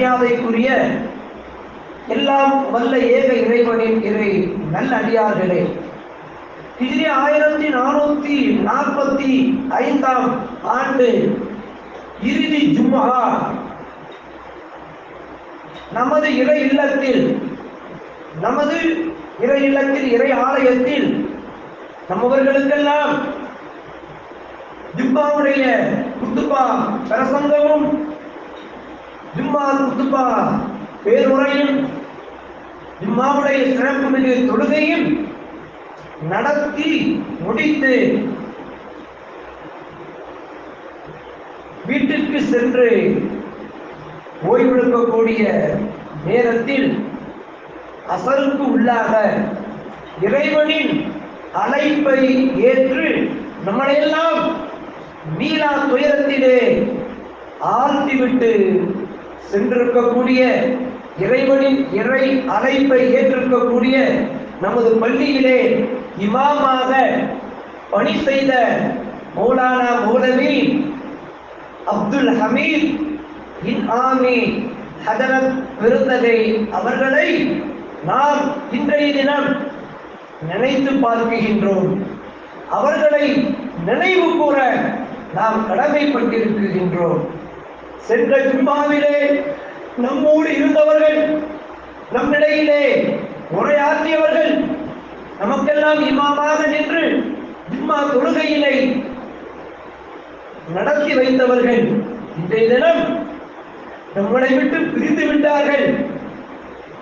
மரியாதைக்குரிய எல்லாம் வல்ல ஏக இறைவனின் இறை நல்ல அடியார்களே ஹிஜ்ரி ஆயிரத்தி நானூத்தி நாற்பத்தி ஐந்தாம் ஆண்டு இறுதி ஜும்மா. நமது இறை இல்லத்தில் நமது இறை இல்லத்தில் இறை ஆலயத்தில் நம்மவர்களுக்கெல்லாம் ஜும்மாவுடைய குத்துப்பா பிரசங்கமும் ஜும்மா குத்துபா பேருரையும் ஜும்மாவுடைய சிறப்பு மிகு தொழுகையும் நடத்தி முடித்து வீட்டிற்கு சென்று ஓய்வெடுக்கக்கூடிய நேரத்தில் அசலுக்கு உள்ளாக இறைவனின் அழைப்பை ஏற்று நம்மளையெல்லாம் மீளா துயரத்திலே ஆழ்த்திவிட்டு சென்றிருக்கக்கூடிய இறைவனின் இறை அழைப்பை ஏற்றிருக்கக்கூடிய நமது பள்ளியிலே இமாமாக பணி செய்த மௌலானா மௌலவி அப்துல் ஹமீத் இன்ஆமி ஹதரத் பெருந்தகை அவர்களை நாம் இன்றைய தினம் நினைத்து பார்க்கின்றோம். அவர்களை நினைவு கூற நாம் கடமைப்பட்டிருக்கின்றோம். சென்ற ஜும்மாவிலே நம்மோடு இருந்தவர்கள் நம்மிடையிலே உரையாற்றியவர்கள் நமக்கெல்லாம் இமாமாக நின்று ஜும்மா தொழுகையிலே நடத்தி வைத்தவர்கள் இன்றைய தினம் நம்மளை விட்டு பிரிந்து விட்டார்கள்.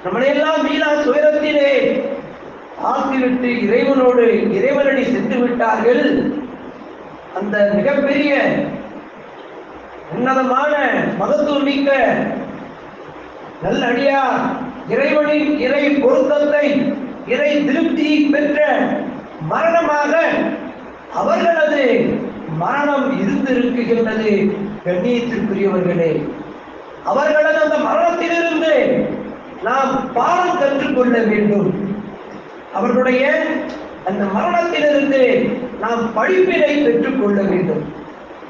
நம்மளையெல்லாம் மீளா துயரத்திலே ஆக்கிவிட்டு இறைவனோடு இறைவனடி சென்று விட்டார்கள். அந்த மிகப்பெரிய உன்னதமான மகத்துவமிக்க நல்லடியார் இறைவனின் இறை பொருத்தத்தை இறை திருப்தி பெற்ற மரணமாக அவர்களது மரணம் இருந்திருக்குகின்றது கண்ணியத்திற்குரியவர்களே அவர்களது அந்த மரணத்திலிருந்து நாம் பாடம் கற்றுக்கொள்ள வேண்டும். அவர்களுடைய அந்த மரணத்திலிருந்து நாம் படிப்பினை பெற்றுக் கொள்ள வேண்டும்.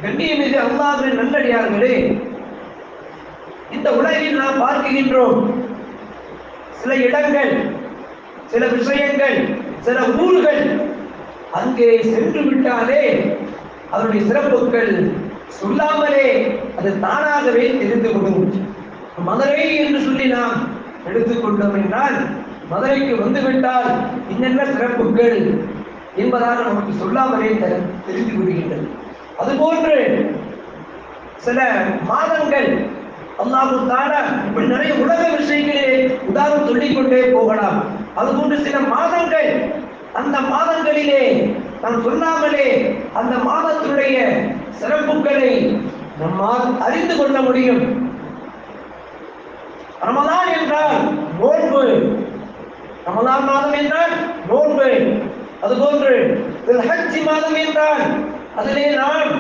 கண்ணியமிகு அல்லாஹின் நல்லடியார்களே இந்த உலகில் நாம் பார்க்கின்றோம் சில இடங்கள் சில விஷயங்கள் சில ஊர்கள் அங்கே சென்று விட்டாலே அதனுடைய சிறப்புகள் சொல்லாமலே அது தானாகவே தெரிந்துவிடும் மதுரை என்று சொல்லி நாம் எடுத்துக்கொண்டோம் என்றால் மதுரைக்கு வந்துவிட்டால் என்னென்ன சிறப்புகள் என்பதாக நமக்கு சொல்லாமலே தெ- தெரிந்து கொள்கின்றது. அதுபோன்று சில மாதங்கள் அல்லாஹு தாரா இப்படி நிறைய உலக விஷயங்களே உதாரணம் சொல்லிக் கொண்டே போகலாம். அதுபோன்று சில மாதங்கள் அந்த மாதங்களிலே நாம் சொல்லாமலே அந்த மாதத்துடைய சிறப்புகளை நம்மால் அறிந்து கொள்ள முடியும். ரமதான் என்றால் நோன்பு. ரமதான் மாதம் என்றால் நோன்பு. அதுபோன்று ஹஜ்ஜி மாதம் என்றால் அதிலே நாம்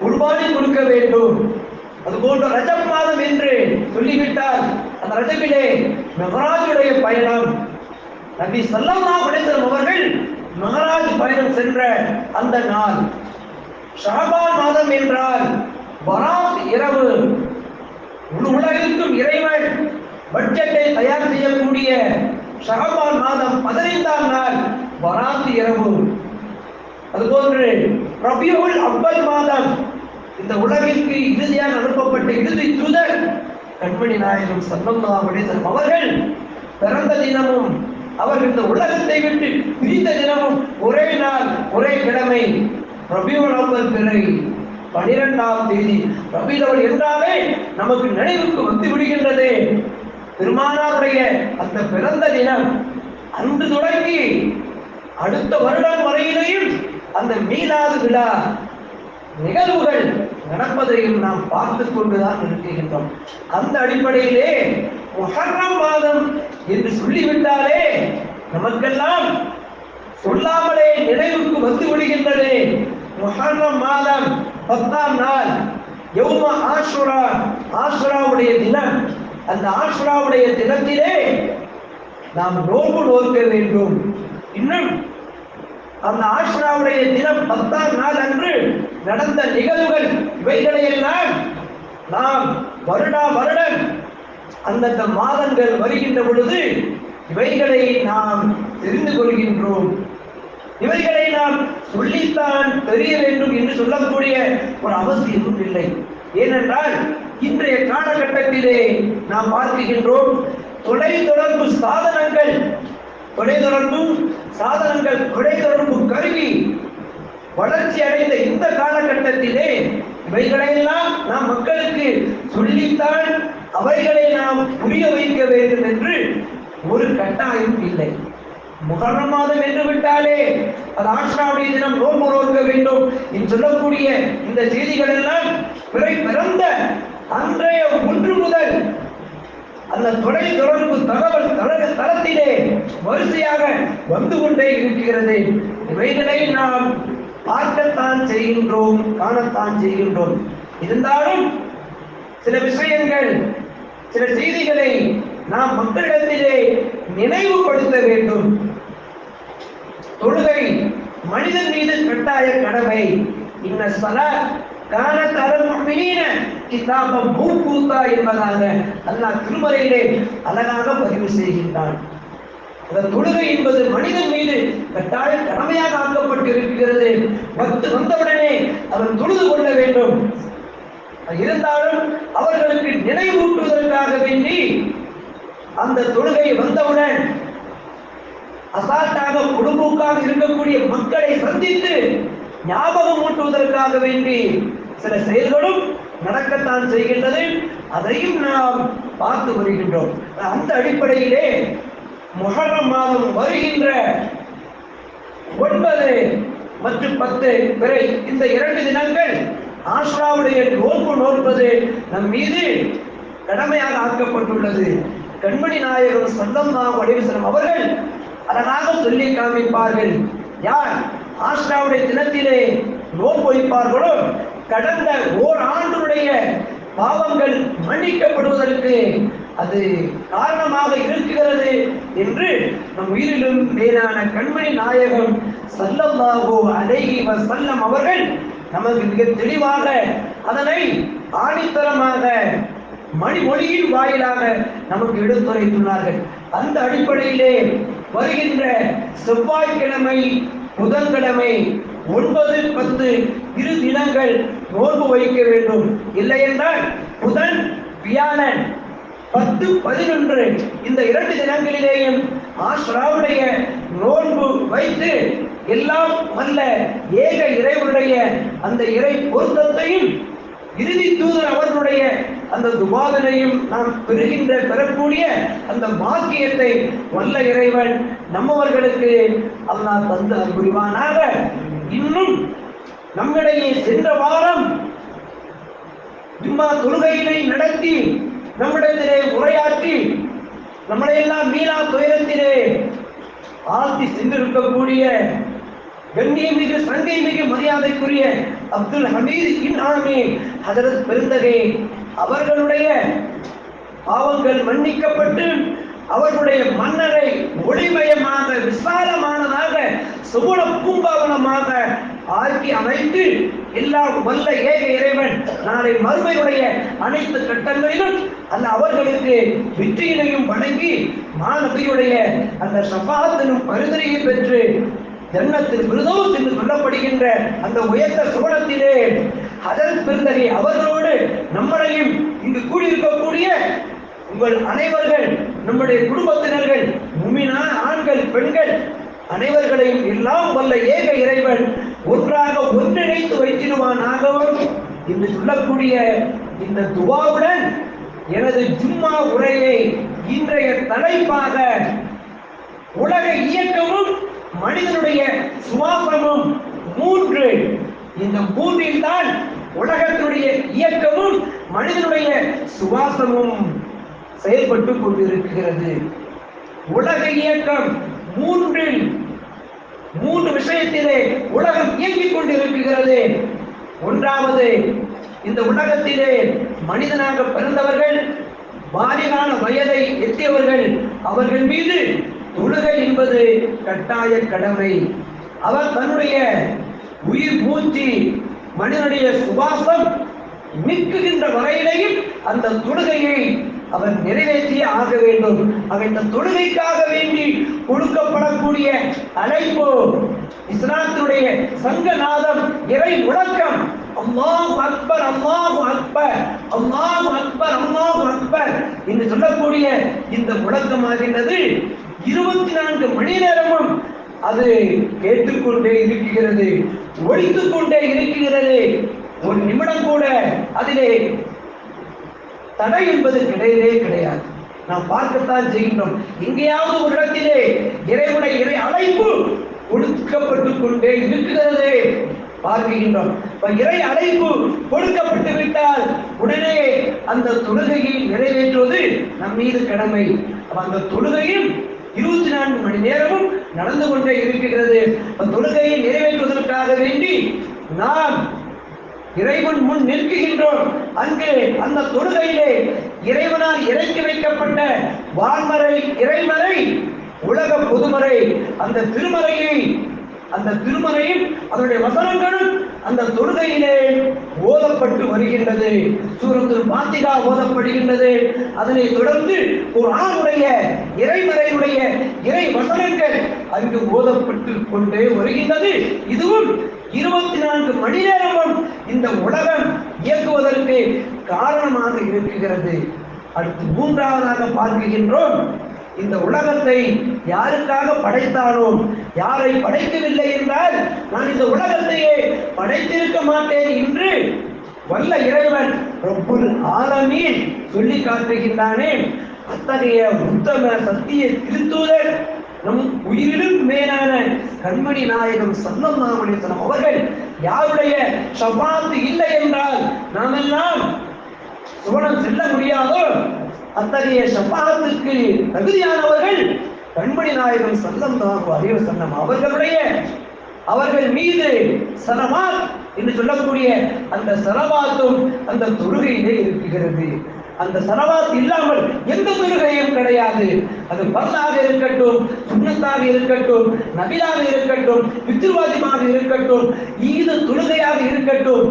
குர்பானி கொடுக்க வேண்டும். அதுபோன்ற ரஜப் மாதம் என்று சொல்லிவிட்டால் அந்த ரஜபிலே மெஹராஜுடைய பயணம். நபி சல்லம்மா அலைஹி அவர்கள் மகராஜ் பயணம் சென்ற அந்த நாள். ஷாபான் மாதம் என்றால் வராத் இரவு. முழு உலகிற்கும் இறைவன் பட்ஜெட்டை தயார் செய்யக்கூடிய ஷாபான் மாதம் பதினைந்தாம் நாள் வராத் இரவு. அதுபோன்று ரபியுல் அவ்வல் மாதம் இந்த உலகிற்கு இறுதியாக அனுப்பப்பட்ட இறுதி தூதர் கண்மணி நாயகம் சல்லல்லாஹு அலைஹி அவர்கள் பிறந்த தினமும் அவர் இந்த உலகத்தை விட்டு பிரிந்த தினமும் ஒரே நாள் ஒரே கிழமை ரபியுல் அவ்வல் பிறை பனிரெண்டாம் தேதி. ரபியுல் என்றாலே நமக்கு நினைவுக்கு வந்து விடுகின்றது. பெருமானாருடைய அந்த பிறந்த தினம் அன்று தொடங்கி அடுத்த வருடம் வரையிலேயும் அந்த மீளாது விழா நிகழ்வுகள் நடப்பதையும் நாம் பார்த்து கொண்டுதான் இருக்கின்றோம். அந்த அடிப்படையிலே மொஹர்ரம் மாதம் என்று சொல்லிவிட்டாலே நமக்கெல்லாம் சொல்லாமலே நினைவுக்கு வந்து விடுகின்றது. மொஹர்ரம் மாதம் பத்தாம் நாள் யௌம ஆசுரா ஆசுராவுடைய தினம். அந்த ஆசுராவுடைய தினத்திலே நாம் நோன்பு நோக்க வேண்டும். இன்னும் அந்த ஆஷ்ராவுடைய தினம் பத்தாம் நாள் அன்று நடந்த நிகழ்வுகள் இவைகளை எல்லாம் நாம் வருடா வருடம் அந்தந்த மாதங்கள் வருகின்ற பொழுது இவைகளை நாம் தெரிந்து கொள்கின்றோம். இவைகளை நாம் சொல்லித்தான் தெரிய வேண்டும் என்று சொல்லக்கூடிய ஒரு அவசியமும் இல்லை. ஏனென்றால் இன்றைய காலகட்டத்திலே நாம் பார்க்கின்றோம் தொலைத்தொடர்பு சாதனங்கள் தொலைத்தொடர்பு சாதனங்கள் தொலைத்தொடர்பு கருவி வளர்ச்சி அடைந்த இந்த காலகட்டத்திலே இவைகளையெல்லாம் நாம் மக்களுக்கு சொல்லித்தான் அவைகளை நாம் புரிய வைக்க வேண்டும் என்று ஒரு கட்டாயம் இல்லை. முகர்ணம் மாதம் என்று விட்டாலே அது ஆஷ்ராவுடைய தினம் நோன்பு நோக்க வேண்டும் என்று சொல்லக்கூடிய இந்த செய்திகள் எல்லாம் பிறை பிறந்த அன்றைய ஒன்று முதல் அந்த தொலை தொடர்பு தகவல் தள தளத்திலே வரிசையாக வந்து கொண்டே இருக்கிறது. இவைகளை நாம் பார்க்கத்தான் செய்கின்றோம் காணத்தான் செய்கின்றோம். இருந்தாலும் சில விஷயங்கள் சில செய்திகளை நாம் மக்களிடத்திலே நினைவுபடுத்த வேண்டும். தொழுகை மனிதன் மீது கட்டாய கடமை. இன்ன சல கான தரம் முஃமினீன கிதாபம் மூக்கூத்தா என்பதாக அல்லாஹ் திருமறையிலே அழகாக பதிவு செய்கின்றான். அந்த தொழுகை என்பது மனிதன் மீது கட்டாய கடமையாக ஆக்கப்பட்டு இருக்கிறது வந்து வந்தவுடனே அவன் தொழுது கொள்ள வேண்டும். இருந்தாலும் அவர்களுக்கு நினைவூட்டுவதற்காக வேண்டி அந்த தொழுகை வந்தவுடன் அசால்ட்டாக குடும்பக்காக இருக்கக்கூடிய மக்களை சந்தித்து ஞாபகம் ஊட்டுவதற்காக வேண்டி சில செயல்களும் நடக்கத்தான் செய்கின்றது. அதையும் நாம் பார்த்து வருகின்றோம். அந்த அடிப்படையிலே முகரம் மாதம் வருகின்ற ஒன்பது மற்றும் பத்து பிறை இந்த இரண்டு தினங்கள் ஆஷ்ராவுடைய நோன்பு நோற்பது நம் மீது கடமையாக ஆக்கப்பட்டுள்ளது. கண்மணி நாயகர் சல்லல்லாஹு நாம் வஸல்லம் அவர்கள் அழகாக சொல்லி காமிப்பார்கள். யார்? ஆஸ்டாவுடைய தினத்திலே நோன்பு வைப்பார்களோ கடந்த ஓர் ஆண்டுடைய பாவங்கள் மன்னிக்கப்படுவதற்கு அது காரணமாக இருக்கிறது என்று நம் உயிரிலும் மேலான கண்மணி நாயகம் சல்லல்லாஹு அழகி வசல்லம் அவர்கள் நமக்கு மிக தெளிவாக அதனை ஆணித்தரமாக மணிமொழியின் வாயிலாக நமக்கு எடுத்துரைத்துள்ளார்கள். அந்த அடிப்படையிலே வருகின்ற செவ்வாய்க்கிழமை புதன்கிழமை ஒன்பது பத்து இரு தினங்கள் நோன்பு வைக்க வேண்டும். இல்லை என்றால் புதன் வியாழன் பத்து பதினொன்று இந்த இரண்டு தினங்களிலேயும் ஆஷ்ராவுடைய நோன்பு வைத்து எல்லாம் அல்ல ஏக இறைவனுடைய அந்த இறை பொருத்தத்தையும் இறுதி தூதர் அவர்களுடைய அந்த துபாதனையும் நாம் பெறுகின்ற பெறக்கூடிய அந்த பாக்கியத்தை வல்ல இறைவன் நம்மவர்களுக்கு அல்லாஹ் தந்து புரிவானாக இன்னும் நம்மிடையே சென்ற வாரம் ஜும்மா தொழுகையினை நடத்தி நம்மிடத்திலே உரையாற்றி நம்மளையெல்லாம் மீளா துயரத்திலே ஆழ்த்தி சென்றிருக்கக்கூடிய கண்ணியமிகு சங்கை மிகு மரியாதைக்குரிய அப்துல் ஹமீது இன்ஆமி ஹசரத் பெருந்தகை அவர்களுடைய பாவங்கள் மன்னிக்கப்பட்டு அவர்களுடைய மன்னரை ஒளிமயமாக விசாலமானதாக சுகுண பூம்பாவனமாக ஆக்கி அமைத்து எல்லா வல்ல ஏக இறைவன் நாளை மறுமையுடைய அனைத்து கட்டங்களிலும் அந்த அவர்களுக்கு வெற்றியினையும் வழங்கி மாணவியுடைய அந்த சபாத்தினும் பரிந்துரையை பெற்று ஜன்னத்தில் விருதோஸ் என்று சொல்லப்படுகின்ற அந்த உயர்ந்த சுவனத்திலே அதன் பிறந்தகை அவர்களோடு நம்மளையும் இங்கு கூடியிருக்கக்கூடிய உங்கள் அனைவர்கள் நம்முடைய குடும்பத்தினர்கள் முமினான ஆண்கள் பெண்கள் அனைவர்களையும் எல்லாம் வல்ல ஏக இறைவன் ஒன்றாக ஒன்றிணைத்து வைத்திருவானாகவும் என்று சொல்லக்கூடிய இந்த துவாவுடன் எனது ஜும்மா உரையை இன்றைய தலைப்பாக உலக இயக்கமும் மனிதனுடைய சுவாசமும் மூன்று இந்த மூன்றில் தான் உலகத்துடைய இயக்கமும் மனிதனுடைய சுவாசமும் செயல்பட்டு கொண்டிருக்கிறது. உலக இயக்கம் மூன்றில் மூன்று விஷயத்திலே உலகம் இயங்கிக் கொண்டிருக்கிறது. ஒன்றாவது இந்த உலகத்திலே மனிதனாக பிறந்தவர்கள் பாலிகான வயதை எட்டியவர்கள் அவர்கள் மீது தொழுகை என்பது கட்டாய கடமை. அவர் தன்னுடைய உயிர் மூச்சு மனிதனுடைய சுவாசம் நிற்குகின்ற வரையிலையும் அந்த தொழுகையை அவர் நிறைவேற்றியே ஆக வேண்டும். அவர் இந்த தொழுகைக்காக வேண்டி கொடுக்கப்படக்கூடிய அழைப்பு இஸ்லாத்தினுடைய சங்கநாதம் இறை முழக்கம். அல்லாஹ் அக்பர் அல்லாஹ் அக்பர் அல்லாஹ் அக்பர் அல்லாஹ் அக்பர் என்று சொல்லக்கூடிய இந்த முழக்கமாகின்றது. இருபத்தி நான்கு மணி நேரமும் அது கேட்டுக்கொண்டே இருக்கிறது ஒழித்துக் கொண்டே இருக்கிறது. ஒரு நிமிடம் கூட அதிலே தடை என்பது கிடையவே கிடையாது. நாம் பார்க்கத்தான் செய்கின்றோம். எங்கேயாவது ஒரு இடத்திலே இறைவனை இறை அழைப்பு கொடுக்கப்பட்டு கொண்டே இருக்கிறது பார்க்கின்றோம். இறை அழைப்பு கொடுக்கப்பட்டு விட்டால் உடனே அந்த தொழுகையை நிறைவேற்றுவது நம் மீது கடமை அந்த தொழுகையும் இருபத்தி நான்கு மணி நேரமும் நடந்து கொண்டே இருக்கிறது அந்த தொழுகையை நிறைவேற்றுவதற்காக வேண்டி நாம் இறைவன் முன் நிற்கின்றோம். அங்கு அந்த தொழுகையிலே இறைவனால் இறக்கி வைக்கப்பட்ட வான்மறை இறைமறை உலக பொதுமறை அந்த திருமறையை அந்த திருமறையும் அதனுடைய வசனங்களும் அந்த தொழுகையிலே ஓதப்பட்டு வருகின்றது. சூரத்துல் பாத்திகா ஓதப்படுகின்றது. அதனை தொடர்ந்து குர்ஆனுடைய இறைமறையுடைய இறை வசனங்கள் அங்கு ஓதப்பட்டு கொண்டே வருகின்றது. இதுவும் இருபத்தி நான்கு மணி நேரமும் இந்த உலகம் இயக்குவதற்கு காரணமாக இருக்குகிறது அடுத்து மூன்றாவதாக பார்க்கின்றோம். இந்த உலகத்தை யாருக்காக படைத்தானோ யாரை படைக்கவில்லை என்றால் நான் இந்த உலகத்தையே படைத்திருக்க மாட்டேன் என்று வல்ல இறைவன் ரப்புல் ஆலமீன் சொல்லி காட்டுகின்றானே. அத்தகைய உத்தம சத்திய திருத்தூதர் நம் உயிரிலும் மேலான கண்மணி நாயகம் சல்லல்லாஹு அலைஹி அவர்கள் யாருடைய சபாத்து இல்லை என்றால் நாமெல்லாம் சுவனம் செல்ல முடியாதோ? அத்தகைய ஷஃபாத்துக்கு தகுதியானவர்கள் கண்மணி நாயகம் சல்லம் தாகு அறிவு சன்னம் அவர்களுடைய அவர்கள் மீது சலவாத் என்று சொல்லக்கூடிய அந்த சலவாத்தும் அந்த தொழுகையிலே இருக்கிறது. அந்த சலவாத் இல்லாமல் எந்த தொழுகையும் கிடையாது. அது பரலாக இருக்கட்டும் சுண்ணத்தாக இருக்கட்டும் நபிலாக இருக்கட்டும் பித்ருவாதிமாக இருக்கட்டும் ஈது தொழுகையாக இருக்கட்டும்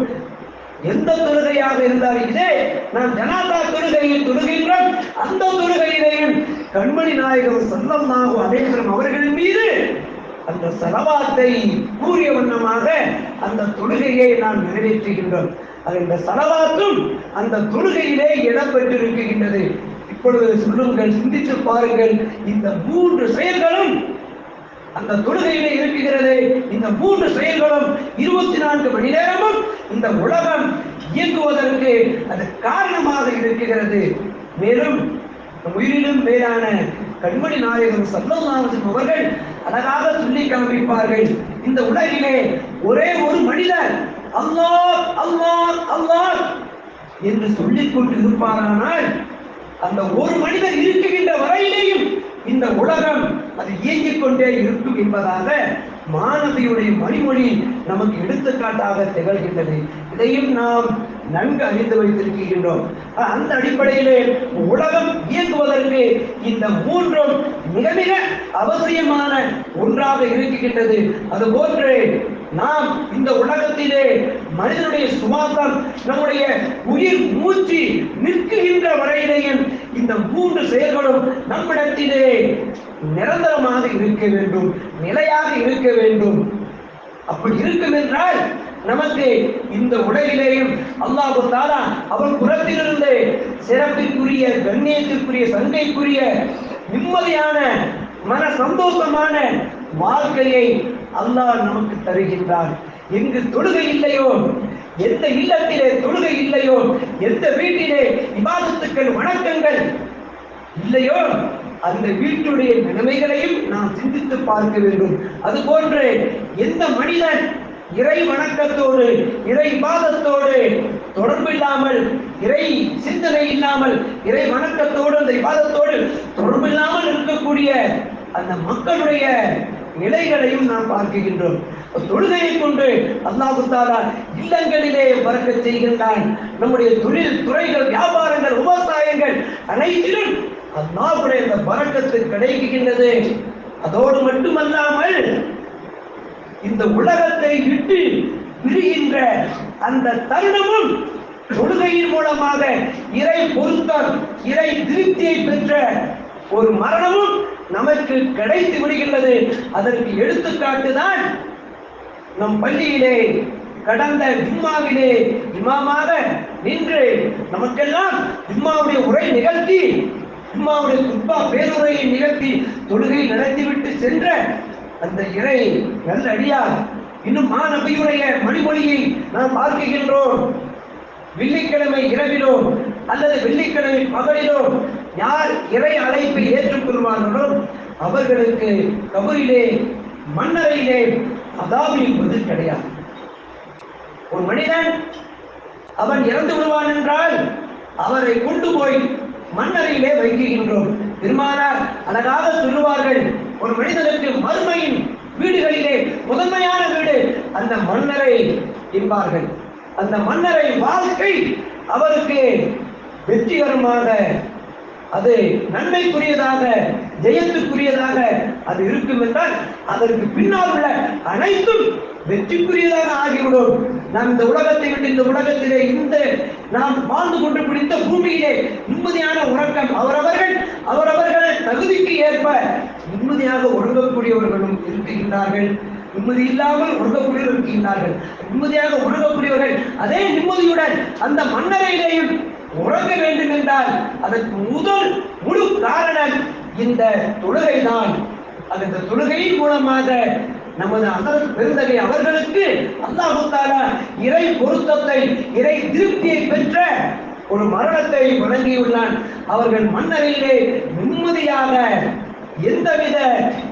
எந்த தொழுகையாக இருந்தாலும் இதே நான் ஜனாதா தொழுகையில் தொழுகின்றோம் அந்த தொழுகையிலேயும் கண்மணி நாயகம் சல்லல்லாஹு அலைஹி அவர்கள் அவர்களின் மீது அந்த சலவாத்தை கூறிய வண்ணமாக அந்த தொழுகையை நாம் நிறைவேற்றுகின்றோம். அந்த இந்த சலவாத்தும் அந்த தொழுகையிலே இடம்பெற்றிருக்கின்றது. இப்பொழுது சொல்லுங்கள் சிந்தித்து பாருங்கள். இந்த மூன்று செயல்களும் அந்த தொழுகையிலே இருக்கிறது. இந்த மூன்று செயல்களும் இருபத்தி நான்கு மணி நேரமும் இந்த உலகம் இயங்குவதற்கு அது காரணமாக இருக்கிறது. மேலும் உயிரிலும் மேலான கண்மணி நாயகம் சல்லல்லாஹு அவர்கள் அழகாக சொல்லி காண்பிப்பார்கள் இந்த உலகிலே ஒரே ஒரு மனிதர் அல்லாஹ் அல்லாஹ் அல்லாஹ் என்று சொல்லிக் கொண்டு இருப்பாரானால் அந்த ஒரு மனிதர் இருக்குகின்ற வரையிலேயும் இந்த உலகம் அது இயங்கிக் கொண்டே இருக்கும் என்பதாக மாணவியுடைய மணிமொழி நமக்கு எடுத்துக்காட்டாக திகழ்கின்றது. இதையும் நாம் நன்கு அறிந்து வைத்திருக்கின்றோம். அந்த அடிப்படையிலே உலகம் இயங்குவதற்கு இந்த மூன்றும் மிக மிக அவசியமான ஒன்றாக இருக்கின்றது. அதுபோன்று நாம் இந்த உலகத்திலே மனிதனுடைய சுவாசம் நம்முடைய உயிர் மூச்சு நிற்குகின்ற வரையிலேயும் இந்த மூன்று செயல்களும் நம்மிடத்திலே நிரந்தரமாக இருக்க வேண்டும் நிலையாக இருக்க வேண்டும். அப்படி இருக்கும் என்றால் நமக்கு இந்த உலகிலேயும் அல்லாஹு தாலா அவன் புறத்திலிருந்து சிறப்பிற்குரிய கண்ணியத்திற்குரிய சங்கைக்குரிய நிம்மதியான மன சந்தோஷமான வாழ்க்கையை அல்லாஹ் நமக்கு தருகின்றான். எங்கு தொழுகை இல்லையோ எந்த இல்லத்திலே தொழுகை இல்லையோ எந்த வீட்டிலே விவாதத்துக்கள் வணக்கங்கள் இல்லையோ அந்த வீட்டுடைய நிலைமைகளையும் நாம் சிந்தித்து பார்க்க வேண்டும். அதுபோன்று எந்த மனிதன் இறை வணக்கத்தோடு இறை இபாதத்தோடு தொடர்பு இல்லாமல் இறை சிந்தனை இல்லாமல் இறை வணக்கத்தோடு அந்த விவாதத்தோடு தொடர்பு இல்லாமல் இருக்கக்கூடிய அந்த மக்களுடைய நிலைகளையும் நாம் பார்க்கின்றோம் தொழுகையை கொண்டு அல்லாஹு தாலா இல்லங்களிலே பறக்க செய்கின்றான். நம்முடைய தொழில் துறைகள் வியாபாரங்கள் விவசாயங்கள் அனைத்திலும் அல்லாஹுடைய அந்த பறக்கத்து கிடைக்கின்றது அதோடு மட்டுமல்லாமல் இந்த உலகத்தை விட்டு பிரிகின்ற அந்த தருணமும் தொழுகையின் மூலமாக இறை பொருத்தம் இறை திருப்தியை பெற்ற ஒரு மரணமும் நமக்கு கிடைத்து விடுகின்றது. அதற்கு எடுத்துக்காட்டுதான் நம் பள்ளியிலே கடந்த ஜும்மாவிலே இமாமாக நின்று நமக்கெல்லாம் ஜும்மாவுடைய உரை நிகழ்த்தி ஜும்மாவுடைய குப்பா பேருரையை நிகழ்த்தி தொழுகை நடத்திவிட்டு சென்ற அந்த இறை நல்ல அடியார் இன்னும் மாநபியுடைய மணிமொழியை நாம் பார்க்கின்றோம். வெள்ளிக்கிழமை இரவிலோ அல்லது வெள்ளிக்கிழமை பகலிலோ யார் இறை அழைப்பை ஏற்றுக்கொள்வார்களோ அவர்களுக்கு கபரிலே மன்னரையிலே அதாவது என்பது கிடையாது. ஒரு மனிதன் அவன் இறந்து விடுவான் என்றால் அவரை கொண்டு போய் மன்னரையிலே வைக்கின்றோம். பெருமானார் அழகாக சொல்லுவார்கள் ஒரு மனிதனுக்கு மறுமையின் வீடுகளிலே முதன்மையான வீடு அந்த மன்னரை என்பார்கள். அந்த மன்னரை வாழ்க்கை அவருக்கு வெற்றிகரமாக அது நன்மைக்குரியதாக ஜெயத்துக்குரியதாக அது இருக்கும் என்றால் அதற்கு பின்னால் உள்ள அனைத்தும் வெற்றிக்குரியதாக ஆகிவிடும். நாம் இந்த உலகத்தை விட்டு இந்த உலகத்திலே இந்த நாம் வாழ்ந்து கொண்டு பிடித்த பூமியிலே நிம்மதியான உறக்கம் அவரவர்கள் அவரவர்கள் தகுதிக்கு ஏற்ப நிம்மதியாக உறங்கக்கூடியவர்களும் இருக்கின்றார்கள். நிம்மதி இல்லாமல் உறங்கக்கூடியவர்கள் இருக்கின்றார்கள். நிம்மதியாக உறங்கக்கூடியவர்கள் அதே நிம்மதியுடன் அந்த மன்னரையிலேயும் உறங்க வேண்டும் என்றால் அதற்கு முதல் முழு காரணம் இந்த தொழுகை தான் அந்த தொழுகையின் மூலமாக நமது அசல் பெருந்தகை அவர்களுக்கு அல்லாஹுத்தால இறை பொருத்தத்தை இறை திருப்தியை பெற்ற ஒரு மரணத்தை வழங்கியுள்ளான். அவர்கள் மன்னரையிலே நிம்மதியாக எந்தவித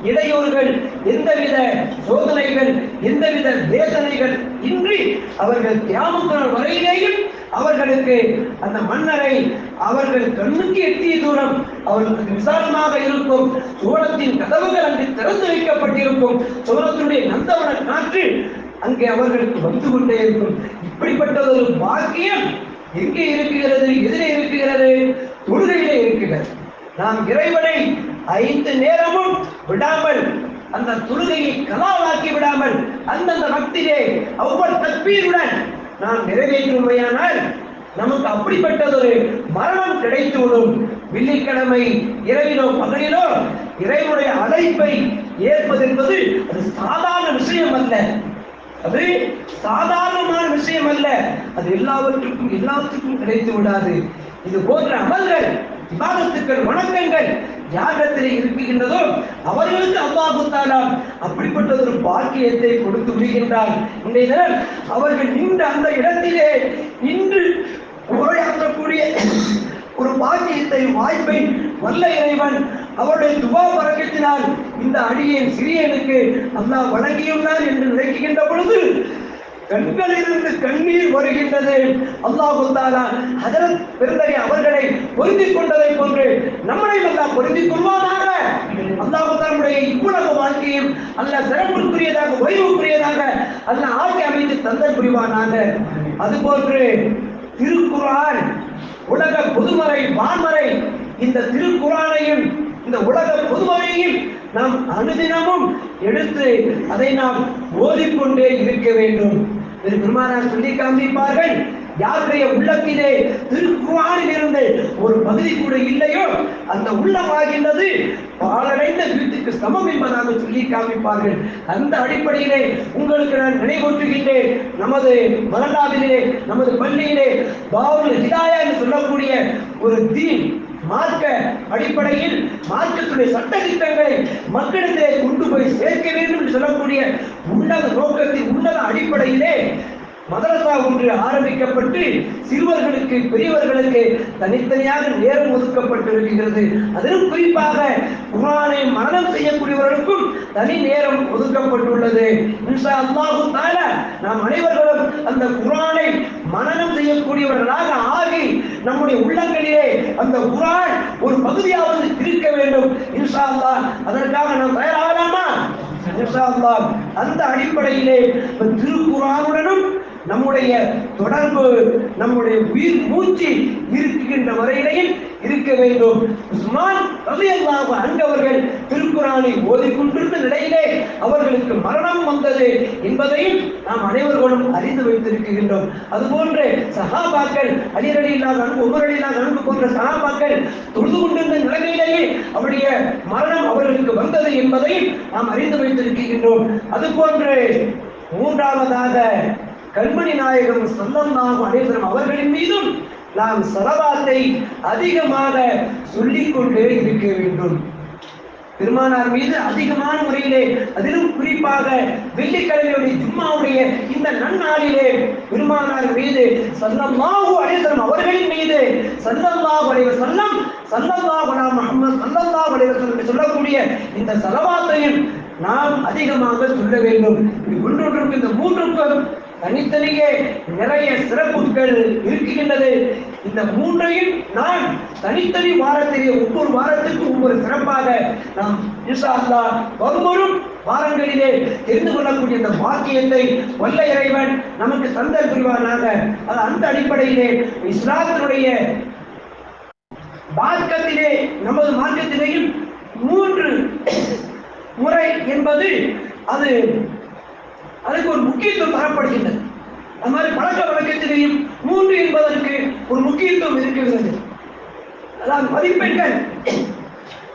இடையூறுகள் எந்தவித சோதனைகள் எந்தவித வேதனைகள் இன்றி அவர்கள் தியாமத்தினர் வரையிலேயும் அவர்களுக்கு அந்த மன்னரை அவர்கள் கண்ணுக்கு எட்டிய தூரம் அவர்களுக்கு விசாலமாக இருக்கும். சோழத்தின் கதவுகள் அங்கு திறந்து வைக்கப்பட்டிருக்கும். சோழத்தினுடைய நந்தவன காற்று அங்கே அவர்களுக்கு வந்து கொண்டே இருக்கும். இப்படிப்பட்ட ஒரு பாக்கியம் எங்கே இருக்குகிறது எதிரே இருக்குகிறது தொழுகையிலே இருக்கிறது. நாம் இறைவனை ஐந்து நேரமும் விடாமல் அந்த தொழுகையை கலாவாக்கி விடாமல் அந்தந்த பக்தியிலே ஒவ்வொரு தற்பீருடன் நாம் நிறைவேற்றுமையானால் நமக்கு அப்படிப்பட்டதொரு மரணம் கிடைத்துவிடும். வெள்ளிக்கிழமை இரவிலோ பகலிலோ இறைவனுடைய அழைப்பை ஏற்பது என்பது அது சாதாரண விஷயம் அல்ல அது சாதாரணமான விஷயம் அல்ல அது எல்லாவற்றுக்கும் எல்லாத்துக்கும் கிடைத்து விடாது இது போன்ற அமல்கள் விவாதத்துக்கள் வணக்கங்கள் யாரிடத்திலே இருக்கின்றதோ அவர்களுக்கு அல்லாஹு தாலா அப்படிப்பட்ட ஒரு பாக்கியத்தை கொடுத்து விடுகின்றார். இன்றைய தினம் அவர்கள் நின்ற அந்த இடத்திலே நின்று உரையாற்றக்கூடிய ஒரு பாக்கியத்தை வாய்ப்பை வல்ல இறைவன் அவருடைய துபா பறக்கத்தினால் இந்த அடியின் சிறியனுக்கு அல்லாஹ் வழங்கியுள்ளார் என்று நினைக்கின்ற பொழுது கண்களிலிருந்து கண்ணீர் வருகின்றது. அல்லாஹு தாலா ஹஜரத் பெருந்தகை அவர்களை பொருந்திக் கொண்டதை போன்று நம்மளை அல்லாஹ் பொருந்திக் கொள்வானாக. அல்லாஹு தாலுடைய இவ்வுலக வாழ்க்கையும் அல்ல சிறப்புக்குரியதாக ஓய்வுக்குரியதாக அல்ல ஆட்சி அமைத்து தந்தை புரிவானாக. அதுபோன்று திருக்குறான் உலக பொதுமறை வான்மறை இந்த திருக்குறானையும் இந்த உலக பொதுமறையும் நாம் அனுதினமும் எடுத்து அதை நாம் ஓதிக்கொண்டே இருக்க வேண்டும். திரு பெருமானார் சொல்லி காண்பிப்பார்கள் யாருடைய உள்ளத்திலே திருக்குறானில் இருந்து ஒரு பகுதி கூட இல்லையோ அந்த உள்ளமாகின்றது பாலடைந்த வீட்டுக்கு சமம் என்பதாக சொல்லி காமிப்பார்கள் அந்த அடிப்படையிலே உங்களுக்கு நான் நினைவூட்டுகின்றேன் நமது மரண்டாவிலே நமது பள்ளியிலே பாவுல் ஹிதாயா என்று சொல்லக்கூடிய ஒரு தீன் மார்க்க அடிப்படையில் மார்க்கத்துடைய சட்ட திட்டங்களை மக்களிடையே கொண்டு போய் சேர்க்க வேண்டும் என்று சொல்லக்கூடிய உன்னத நோக்கத்தின் உன்னத அடிப்படையிலே மதரசா ஒன்று ஆரம்பிக்கப்பட்டு சிறுவர்களுக்கு பெரியவர்களுக்கு தனித்தனியாக நேரம் ஒதுக்கப்பட்டிருக்கிறது அதிலும் குறிப்பாக குரானை மரணம் செய்யக்கூடியவர்களுக்கும் தனி நேரம் ஒதுக்கப்பட்டுள்ளது. இன்ஷா அல்லாஹு நாம் அனைவர்களும் அந்த குரானை மனநம் செய்யக்கூடியவர்களாக ஆகி நம்முடைய உள்ளங்களிலே அந்த குரான் ஒரு பகுதியாவது இருக்க வேண்டும். இன்ஷா அல்லாஹ் அதற்காக நாம் தயாராகலாமா? இன்ஷா அல்லாஹ் அந்த அடிப்படையிலே திருக்குறானுடனும் நம்முடைய தொடர்பு நம்முடைய உயிர் மூச்சு இருக்கின்ற வரையிலையும் இருக்க வேண்டும். உஸ்மான் ரலியல்லாஹு அன்ஹு அவர்கள் ஓதிக்கொண்டிருந்த நிலையிலே அவர்களுக்கு மரணம் வந்தது என்பதையும் நாம் அனைவர்களும் அறிந்து வைத்திருக்கின்றோம். அதுபோன்று சகாபாக்கள் அலிரடி இல்லாத அன்பு உமரடி இல்லாத அன்பு போன்ற சகாபாக்கள் தொழுது கொண்டிருந்த நிலையிலேயே அவருடைய மரணம் அவர்களுக்கு வந்தது என்பதையும் நாம் அறிந்து வைத்திருக்கின்றோம். அதுபோன்று மூன்றாவதாக கண்மணி நாயகம் சொல்லல்லாஹு அனைவரும் அவர்களின் மீதும் நாம் சலவாத்தை அதிகமாக சொல்லிக் கொண்டே இருக்க வேண்டும். பெருமானார் மீது அதிகமான முறையிலே அதிலும் குறிப்பாக வெள்ளிக்கிழமையுடைய ஜும்மாவுடைய இந்த நன்னாளிலே பெருமானார் மீது சல்லல்லாஹு அலைஹிவஸல்லம் அவர்களின் மீது சல்லல்லாஹு அலைஹி வஸல்லம் சல்லல்லாஹு அலா முஹம்மது சல்லல்லாஹு அலைஹி என்று சொல்லக்கூடிய இந்த சலவாத்தையும் நாம் அதிகமாக சொல்ல வேண்டும். இது ஒன்றொன்றுக்கும் இந்த மூன்றுக்கும் தனித்தனியே நிறைய சிறப்புகள் இருக்கின்றது. இந்த மூன்றையும் நான் தனித்தனி வாரத்திலே ஒவ்வொரு வாரத்துக்கு ஒவ்வொரு சிறப்பாக நாம் இன்ஷா அல்லாஹ் ஒவ்வொரும் வாரங்களிலே தெரிந்து கொள்ளக்கூடிய இந்த வாக்கியத்தை வல்ல இறைவன் நமக்கு தந்த புரிவானாக. அது அந்த அடிப்படையிலே இஸ்லாத்தினுடைய மார்க்கத்திலே நமது மார்க்கத்திலேயும் மூன்று முறை என்பது அது அதுக்கு ஒரு முக்கியத்துவம் தரப்படுகின்றது. அது மாதிரி பழக்க வழக்கத்திலேயும் மூன்று என்பதற்கு ஒரு முக்கியத்துவம் இருக்கிறது. அதாவது மதிப்பெண்கள்.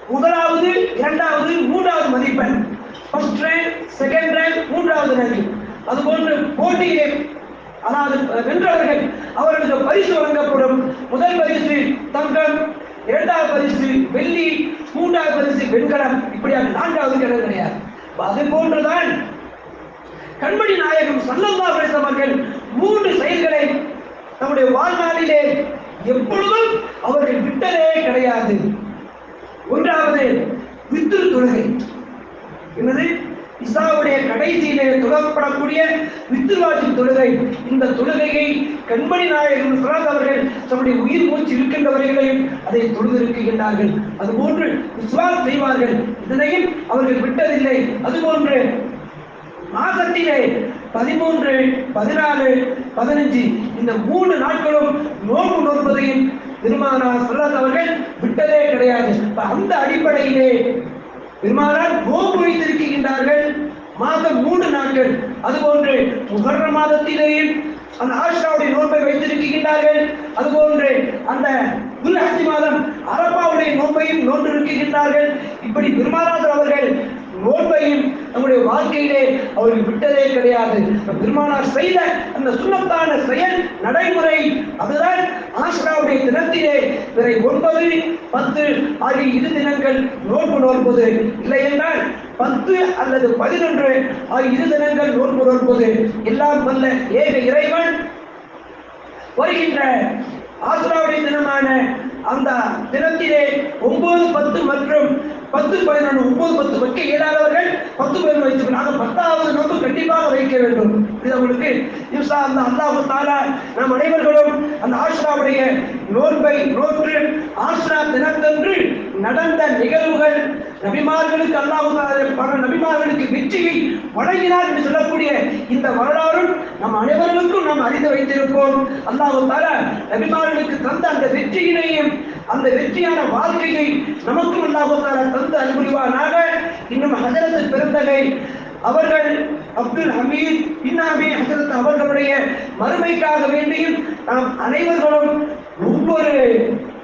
முதலாவது இரண்டாவது மூன்றாவது மதிப்பெண். ஃபர்ஸ்ட் ரேங்க் செகண்ட் ரேங்க் மூன்றாவது ரேங்க் அதுபோன்று போட்டியிலே அதாவது வென்றவர்கள் அவர்களுக்கு பரிசு வழங்கப்படும். முதல் பரிசு தங்கம் இரண்டாவது பரிசு வெள்ளி மூன்றாவது பரிசு வெண்கலம். இப்படியாக நான்காவது கிணறு கிடையாது. அது போன்றுதான் கண்மணி நாயகம் சல்லல்லா அவர்கள் மூன்று செயல்களை நம்முடைய வாழ்நாளிலே எப்பொழுதும் அவர்கள் விட்டதே கிடையாது. ஒன்றாவது வித்துரு தொழுகை. என்னது? இசாவுடைய கடைசியிலே தொடரப்படக்கூடிய வித்துவாசி தொழுகை. இந்த தொழுகையை கண்மணி நாயகம் சுராத் அவர்கள் தம்முடைய உயிர் மூச்சு இருக்கின்றவர்களையும் அதை தொழுதிருக்கின்றார்கள். அதுபோன்று விஸ்வாஸ் செய்வார்கள். இதனையும் அவர்கள் விட்டதில்லை. அதுபோன்று மாதத்திலே பதிமூன்று பதினாலு பதினஞ்சு இந்த மூணு நாட்களும் நோம்பு நோற்பதையும் பெருமானார் சொல்லாத அவர்கள் விட்டதே கிடையாது. அந்த அடிப்படையிலே பெருமானார் நோன்பு வைத்திருக்கின்றார்கள். மாதம் மூன்று நாட்கள். அதுபோன்று முகர்ற மாதத்திலேயே அந்த ஆஷாவுடைய நோன்பை வைத்திருக்கின்றார்கள். அதுபோன்று அந்த துல்ஹஜ் மாதம் அரப்பாவுடைய நோன்பையும் நோன்று இருக்கின்றார்கள் இப்படி பெருமானார் அவர்கள் நோன்பையும் நம்முடைய வாழ்க்கையிலே அவர்கள் விட்டதே கிடையாது. பெருமானார் செய்த அந்த சுண்ணத்தான செயல் நடைமுறை அதுதான் ஆசிராவுடைய தினத்திலே பிறை ஒன்பது பத்து ஆகிய இரு தினங்கள் நோன்பு நோற்பது. இல்லை என்றால் பத்து அல்லது பதினொன்று ஆகிய இரு தினங்கள் நோன்பு நோற்பது. எல்லாம் வல்ல ஏக இறைவன் வருகின்ற ஆசிராவுடைய தினமான அந்த தினத்திலே ஒன்பது பத்து மற்றும் பத்து பதினொன்று ஒன்பது பத்து வைக்க இயலாதவர்கள் பத்து பதினொன்று வைத்துக்கிறாங்க பத்தாவது நோக்கு கண்டிப்பாக வைக்க வேண்டும். இது அவங்களுக்கு இன்ஷா அந்த அல்லாஹு தாலா நம் அனைவர்களும் அந்த ஆஷ்ராவுடைய நோன்பை நோற்று ஆஷ்ரா தினத்தன்று நடந்த நிகழ்வுகள் நபிமார்களுக்கு அல்லாஹு பல நபிமார்களுக்கு வெற்றியை வழங்கினார் என்று சொல்லக்கூடிய இந்த வரலாறும் நம் அனைவர்களுக்கும் நாம் அறிந்து வைத்திருப்போம். அல்லாஹு தாலா நபிமார்களுக்கு தந்த அந்த வெற்றியினையும் அந்த வெற்றியான வாழ்க்கையை நமக்கும் அல்லாஹு தாலா தந்து அனுபவிவானாக இன்னும் ஹசரத்து பிறந்தகை அவர்கள் அப்துல் ஹமீத் இன்னாமே ஹசரத் அவர்களுடைய மறுமைக்காக வேண்டியும் நாம் அனைவர்களும் ஒவ்வொரு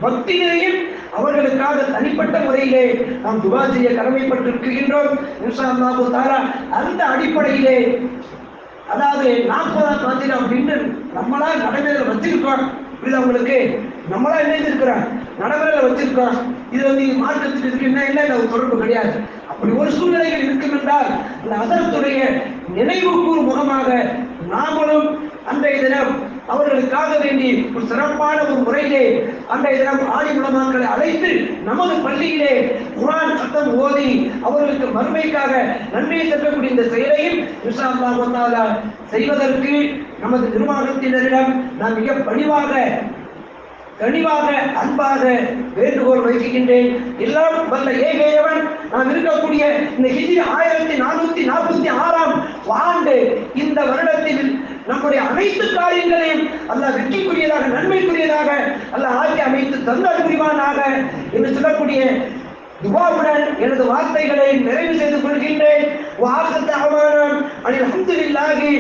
பக்தியினையும் அவர்களுக்காக தனிப்பட்ட முறையிலே நாம் துவா செய்ய கடமைப்பட்டிருக்கின்றோம். இன்ஷா அல்லாஹு அந்த அடிப்படையிலே அதாவது நாற்பதாம் பாத்திரம் அப்படின்னு நம்மளா நடைமுறையில் வச்சிருக்கோம். புரியுதா அவங்களுக்கு நம்மளா இணைந்திருக்கிறோம் நடைமுறையில் வச்சிருக்கோம். இது வந்து மார்க்கத்தில் இருக்கு என்ன? இல்லை அது தொடர்பு கிடையாது. அப்படி ஒரு சூழ்நிலைகள் இருக்கும் என்றால் அந்த அதரத்துடைய நினைவு கூறும் முகமாக நாமளும் அன்றைய தினம் அவர்களுக்காக வேண்டி ஒரு சிறப்பான ஒரு முறையிலே அன்றைய தினம் ஆடி உலமாக்களை அழைத்து நமது பள்ளியிலே குரான் சத்தம் ஓதி அவர்களுக்கு மறுமைக்காக நன்மை சேர்க்கக்கூடிய இந்த செயலையும் இன்ஷா அல்லாஹ் செய்வதற்கு நமது நிர்வாகத்தினரிடம் நான் மிக பணிவாக கனிவாக அன்பாக வேண்டுகோள் வைக்கின்றேன் எல்லாம் வல்ல ஏகேயவன் நாம் இருக்கக்கூடிய இந்த ஹிஜி ஆயிரத்தி நானூத்தி நாற்பத்தி ஆறாம் ஆண்டு இந்த வருடத்தில் நம்முடைய அனைத்து காரியங்களையும் அல்லாஹ் வெற்றிக்குரியதாக நன்மைக்குரியதாக அல்லாஹ் ஆக்கி அமைத்து தந்தால் புரிவானாக என்று சொல்லக்கூடிய துபாவுடன் எனது வார்த்தைகளை நிறைவு செய்து கொள்கின்றேன். வாகத்த அமானம் அனில் அல்ஹம்துலில்லாஹி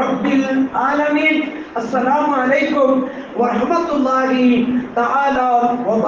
ரப்பில் ஆலமீன். அஸ்ஸலாமு அலைக்கும் வரஹ்மத்துல்லாஹி தஆலா வ